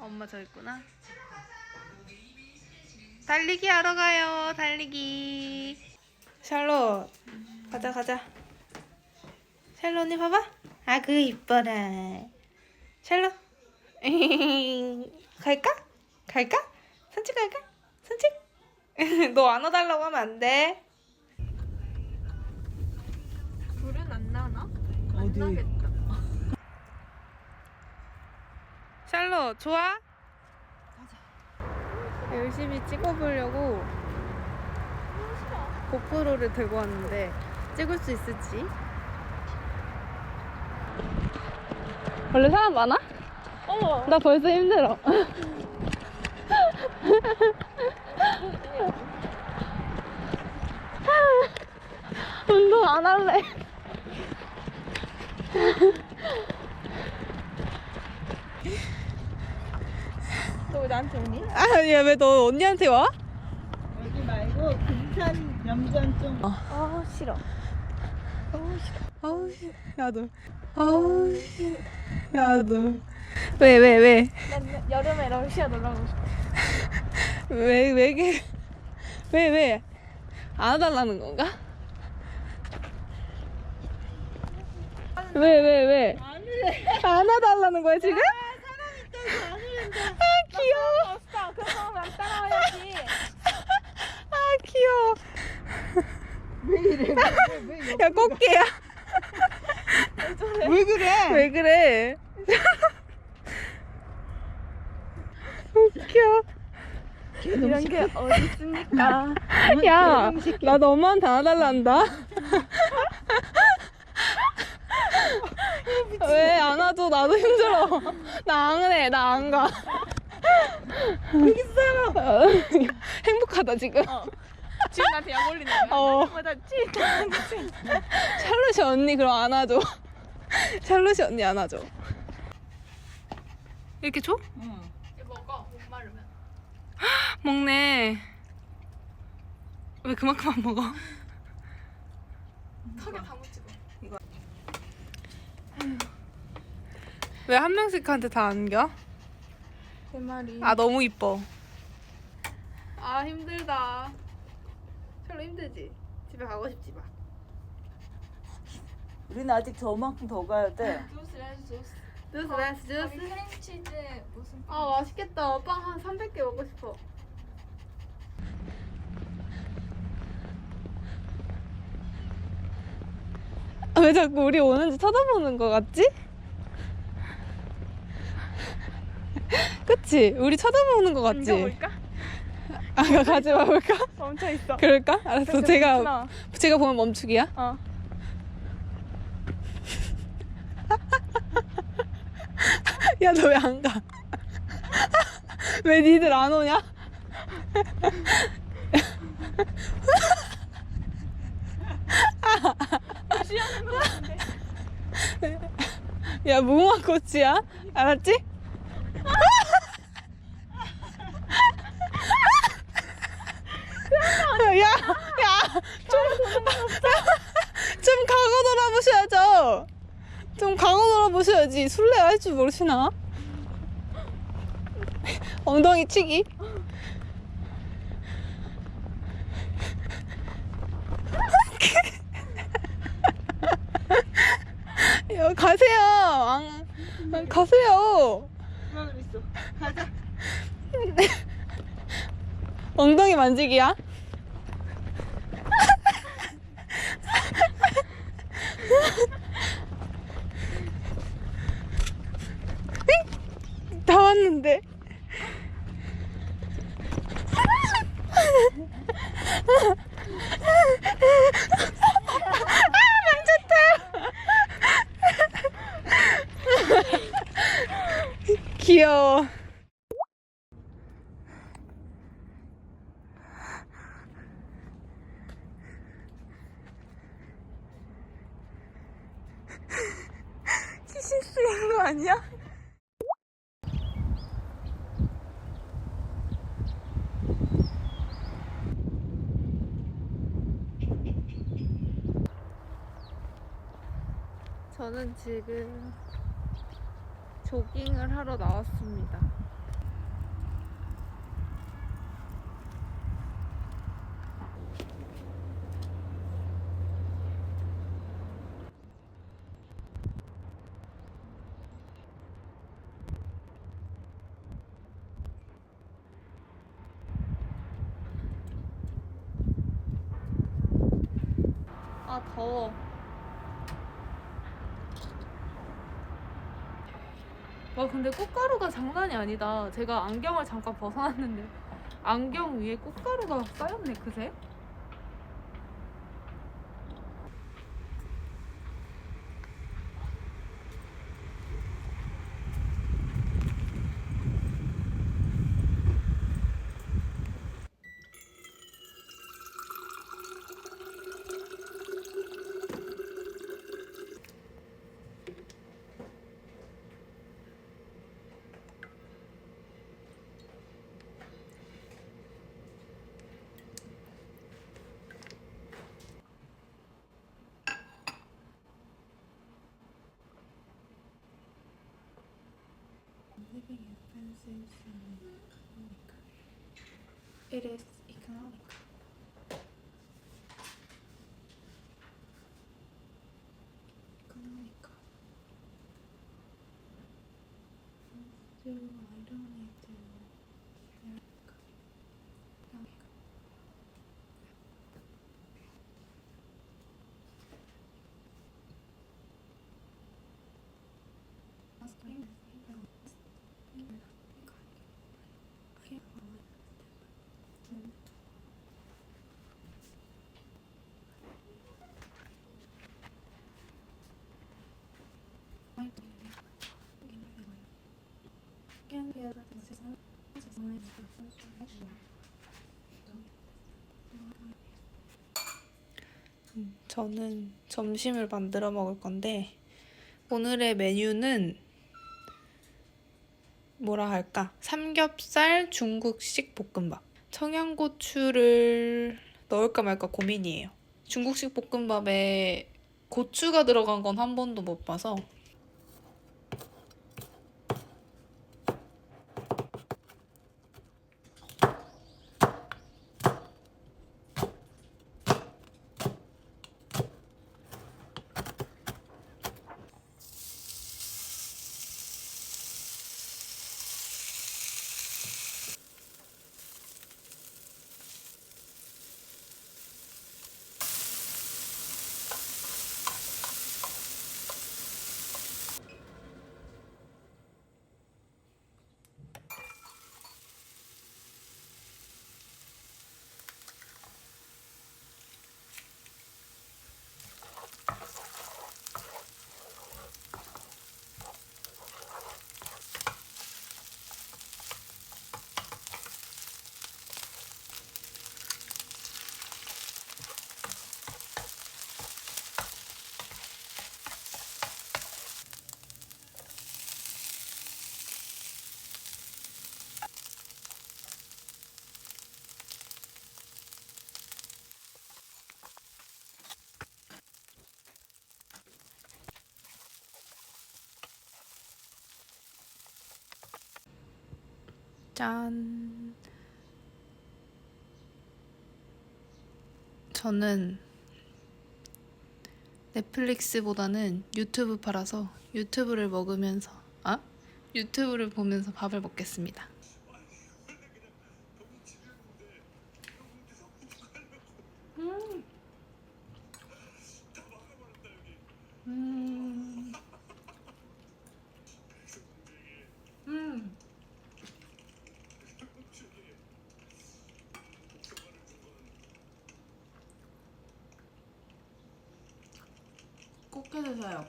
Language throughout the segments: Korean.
엄마 저 있구나. 달리기 하러 가요. 달리기. 샬롯. 가자 가자. 샬롯 언니 봐봐. 아그 이뻐라. 샬롯. 갈까? 갈까? 산책 갈까? 산책? 너 안아달라고 하면 안 돼. 불은 안 나나? 어디? 나겠다. 샬롯 좋아? 열심히 찍어보려고 고프로를 들고 왔는데 찍을 수 있을지? 원래 사람 많아? 어머. 나 벌써 힘들어. 운동 안 할래. 너 왜 나한테 오니? 아니야 왜 너 언니한테 와? 여기 말고 금산 염전 좀. 아 싫어. 아우 씨, 야도. 아우 씨, 야도. 왜왜 왜? 난 여름에 러시아 놀러 가고 싶어. 왜, 왜, 게, 왜, 왜? 안아달라는 건가? 왜, 왜, 왜? 안아달라는 거야, 지금? 아, 귀여워. 없어. 그래서 난 따라와야지. 아, 귀여워. 왜 이래? 왜, 왜, 야, 꽃게야. 왜 그래? 왜 그래? 웃겨. 이런 게 어디 있습니까? 야, 나 너무한테 안아달란다. 왜 안아줘? 나도 힘들어. 나 안 해. 나 안 가. 여기 있어. 행복하다 지금. 지금 나한테 약 올리는 거야? 어. 맞아. 찌. 샬롯이 언니 그럼 안아줘. 샬롯이 언니 안아줘. 이렇게 줘? 응. 먹어. 못 마르면. 먹네. 왜 그만큼 안 먹어? 턱에 다 묻히고. 왜한 명씩한테 다 안겨? 내 말이. 아 너무 이뻐. 아 힘들다. 별로 힘들지. 집에 가고 싶지 마. 우리는 아직 저만큼 더 가야 돼. 주스 주스. 주스 레스 주스. 크림치즈 무슨 아 맛있겠다. 빵 한 300개 먹고 싶어. 아, 왜 자꾸 우리 오는지 쳐다보는 거 같지? 그치? 우리 쳐다보는 거 같지? 볼까? 아, 가지 마볼까? 멈춰 있어. 그럴까? 알았어. 제가 제가 보면 멈추기야. 어. 야, 너 왜 안 가? 왜 니들 안 오냐? 야, 무궁화 꽃이야? 알았지? 야, 야, 좀, 좀 가고 돌아보셔야죠. 좀 가고 돌아보셔야지. 술래 할 줄 모르시나? 엉덩이 치기. 야, 가세요. 안, 가세요. 그만 있어. 가자. 엉덩이 만지기야? 다 왔는데. 아, 만졌다. 귀여워. 쓰는 거 아니야? 저는 지금 조깅을 하러 나왔습니다. 아 더워. 와 근데 꽃가루가 장난이 아니다. 제가 안경을 잠깐 벗어놨는데 안경 위에 꽃가루가 쌓였네 그새. living expenses and economic. It is economic. Economic. I don't 저는 점심을 만들어 먹을 건데 오늘의 메뉴는 뭐라 할까? 삼겹살 중국식 볶음밥. 청양고추를 넣을까 말까 고민이에요. 중국식 볶음밥에 고추가 들어간 건 한 번도 못 봐서 짠. 저는 넷플릭스보다는 유튜브 팔아서 유튜브를 먹으면서 아? 유튜브를 보면서 밥을 먹겠습니다. 음. 음. 음. 꼭 해주세요.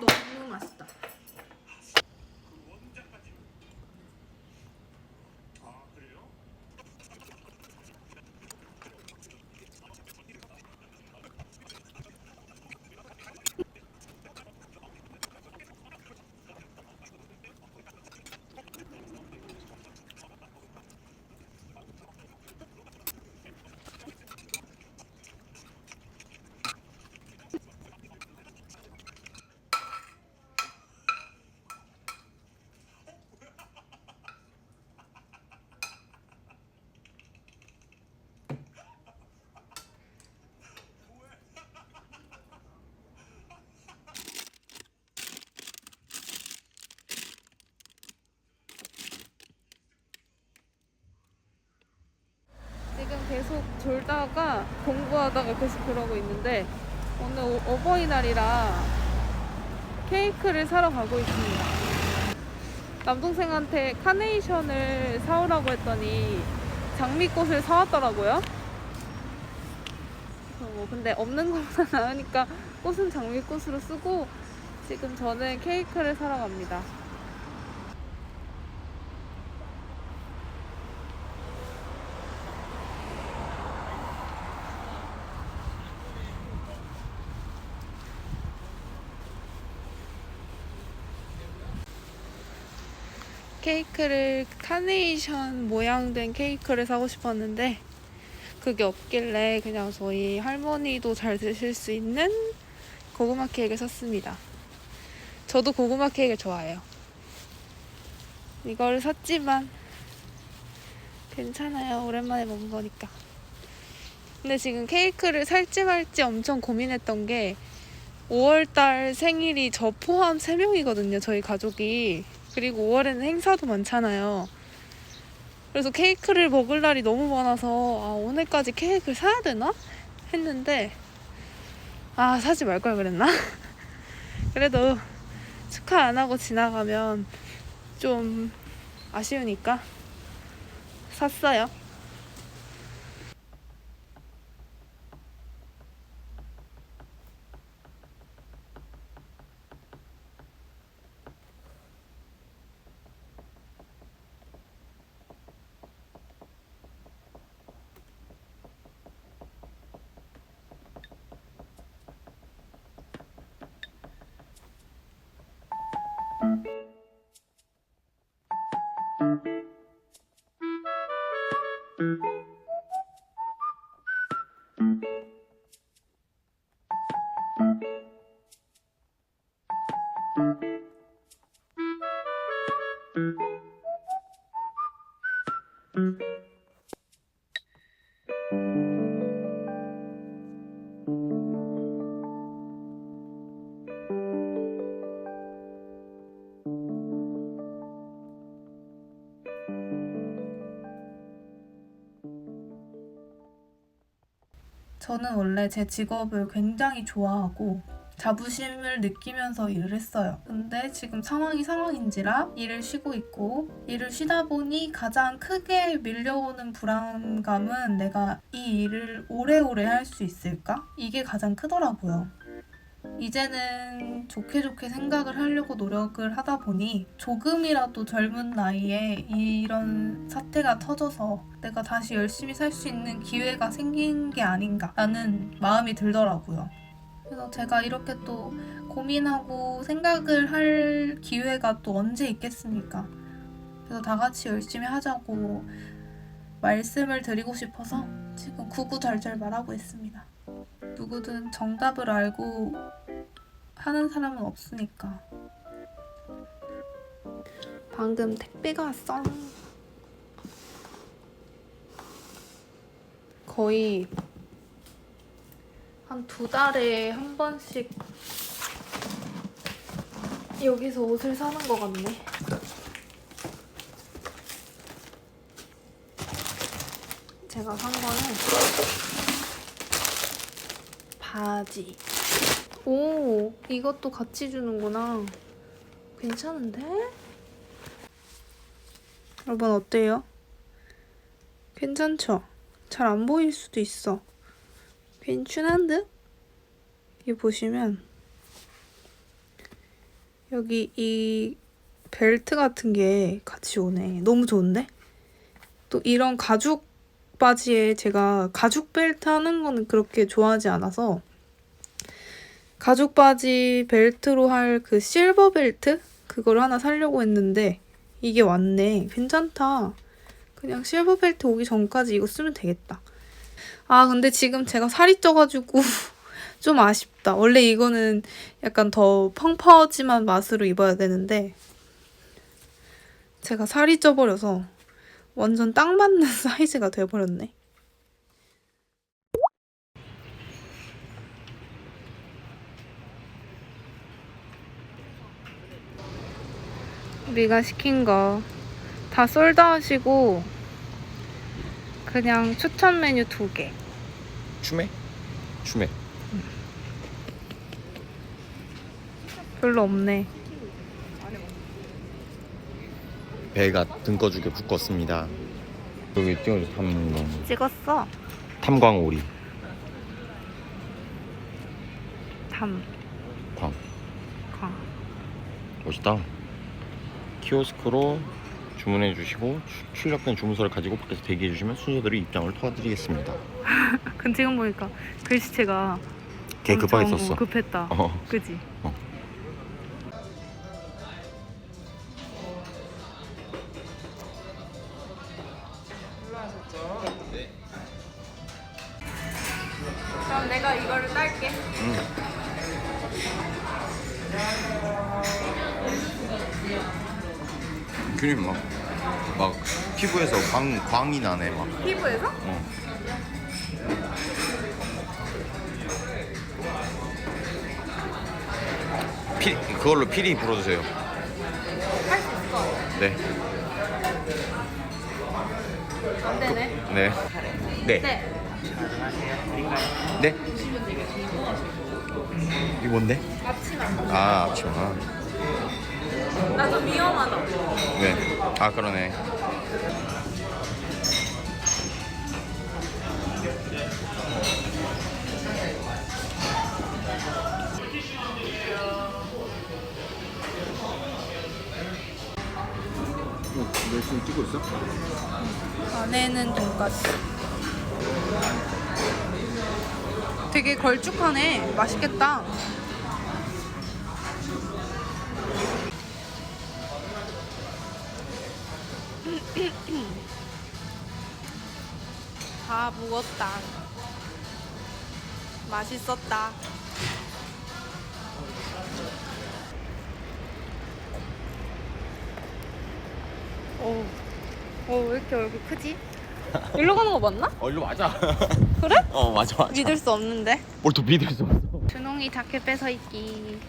너무 맛있다. 계속 졸다가 공부하다가 계속 그러고 있는데 오늘 오- 어버이날이라 케이크를 사러 가고 있습니다. 남동생한테 카네이션을 사오라고 했더니 장미꽃을 사왔더라고요. 어, 뭐 근데 없는 것보다 나으니까 꽃은 장미꽃으로 쓰고 지금 저는 케이크를 사러 갑니다. 케이크를 카네이션 모양된 케이크를 사고 싶었는데 그게 없길래 그냥 저희 할머니도 잘 드실 수 있는 고구마 케이크를 샀습니다. 저도 고구마 케이크를 좋아해요. 이걸 샀지만 괜찮아요. 오랜만에 먹은 거니까. 근데 지금 케이크를 살지 말지 엄청 고민했던 게 5월달 생일이 저 포함 3명이거든요. 저희 가족이. 그리고 5월에는 행사도 많잖아요. 그래서 케이크를 먹을 날이 너무 많아서 아, 오늘까지 케이크를 사야 되나? 했는데 아 사지 말 걸 그랬나? 그래도 축하 안 하고 지나가면 좀 아쉬우니까 샀어요. 저는 원래 제 직업을 굉장히 좋아하고 자부심을 느끼면서 일을 했어요. 근데 지금 상황이 상황인지라 일을 쉬고 있고 일을 쉬다 보니 가장 크게 밀려오는 불안감은 내가 이 일을 오래오래 할 수 있을까? 이게 가장 크더라고요. 이제는 좋게 좋게 생각을 하려고 노력을 하다 보니 조금이라도 젊은 나이에 이런 사태가 터져서 내가 다시 열심히 살 수 있는 기회가 생긴 게 아닌가라는 마음이 들더라고요. 그래서 제가 이렇게 또 고민하고 생각을 할 기회가 또 언제 있겠습니까? 그래서 다 같이 열심히 하자고 말씀을 드리고 싶어서 지금 구구절절 말하고 있습니다. 누구든 정답을 알고 하는 사람은 없으니까. 방금 택배가 왔어. 거의 한 두 달에 한 번씩 여기서 옷을 사는 것 같네. 제가 산 거는 바지. 오, 이것도 같이 주는구나. 괜찮은데? 여러분 어때요? 괜찮죠? 잘 안 보일 수도 있어. 괜찮은 듯? 여기 보시면 여기 이 벨트 같은 게 같이 오네. 너무 좋은데? 또 이런 가죽 바지에 제가 가죽 벨트 하는 거는 그렇게 좋아하지 않아서 가죽 바지 벨트로 할 그 실버 벨트 그걸 하나 사려고 했는데 이게 왔네. 괜찮다. 그냥 실버 벨트 오기 전까지 이거 쓰면 되겠다. 아 근데 지금 제가 살이 쪄가지고 좀 아쉽다. 원래 이거는 약간 더 펑퍼짐한 맛으로 입어야 되는데 제가 살이 쪄버려서 완전 딱 맞는 사이즈가 돼버렸네. 우리가 시킨 거 다 솔드아웃이고 그냥 추천 메뉴 두 개. 추메? 추메. 별로 없네. 배가 등꺼죽에 묶었습니다. 여기 띄워줘 탐광. 찍었어. 탐광오리. 담. 광. 광. 멋있다. 키오스크로 주문해 주시고 추- 출력된 주문서를 가지고 밖에서 대기해 주시면 순서대로 입장을 도와드리겠습니다. 근데 지금 보니까 글씨체가 걔 급하게 썼어. 급했다. 어. 그지? 어. 피부에서 광, 광이 나네 막. 피부에서? 어. 피, 그걸로 피리 불어주세요. 할 수 있을 것 같아. 네. 안 되네. 네. 네. 네. 네. 이게 뭔데? 앞치마. 아, 앞치마. 나 좀 위험하다. 네. 아, 그러네. 너 지금 찍고 있어? 안에는 돈까스. 되게 걸쭉하네. 맛있겠다. 다 묵었다. 맛있었다. 오, 오, 왜 이렇게 얼굴 크지? 일로 가는 거 맞나? 어, 일로 맞아. 그래? 어, 맞아, 맞아. 믿을 수 없는데. 뭘또 믿을 수 없어. 준홍이 자켓 뺏어 입기.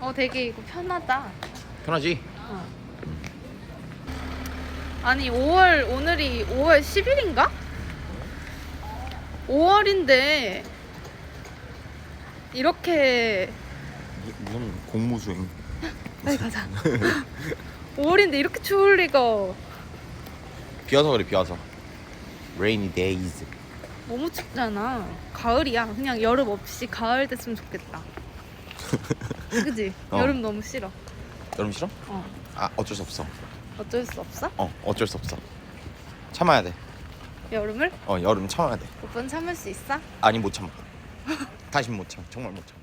어, 되게 이거 편하다. 편하지? 아니, 5월, 오늘이 5월 10일인가? 5월인데, 이렇게, 무슨 공무수행. 빨리 가자. 5월인데 이렇게 추울 리가 비 와서 그래, 비 와서. Rainy days. 너무 춥잖아. 가을이야. 그냥 여름 없이 가을 됐으면 좋겠다. 그지? 어. 여름 너무 싫어. 여름 싫어? 어. 아, 어쩔 수 없어. 어쩔 수 없어? 어, 어쩔 수 없어. 참아야 돼. 여름을? 어, 여름 참아야 돼. 오빠는 참을 수 있어? 아니 못 참아. 다시 못 참. 정말 못 참.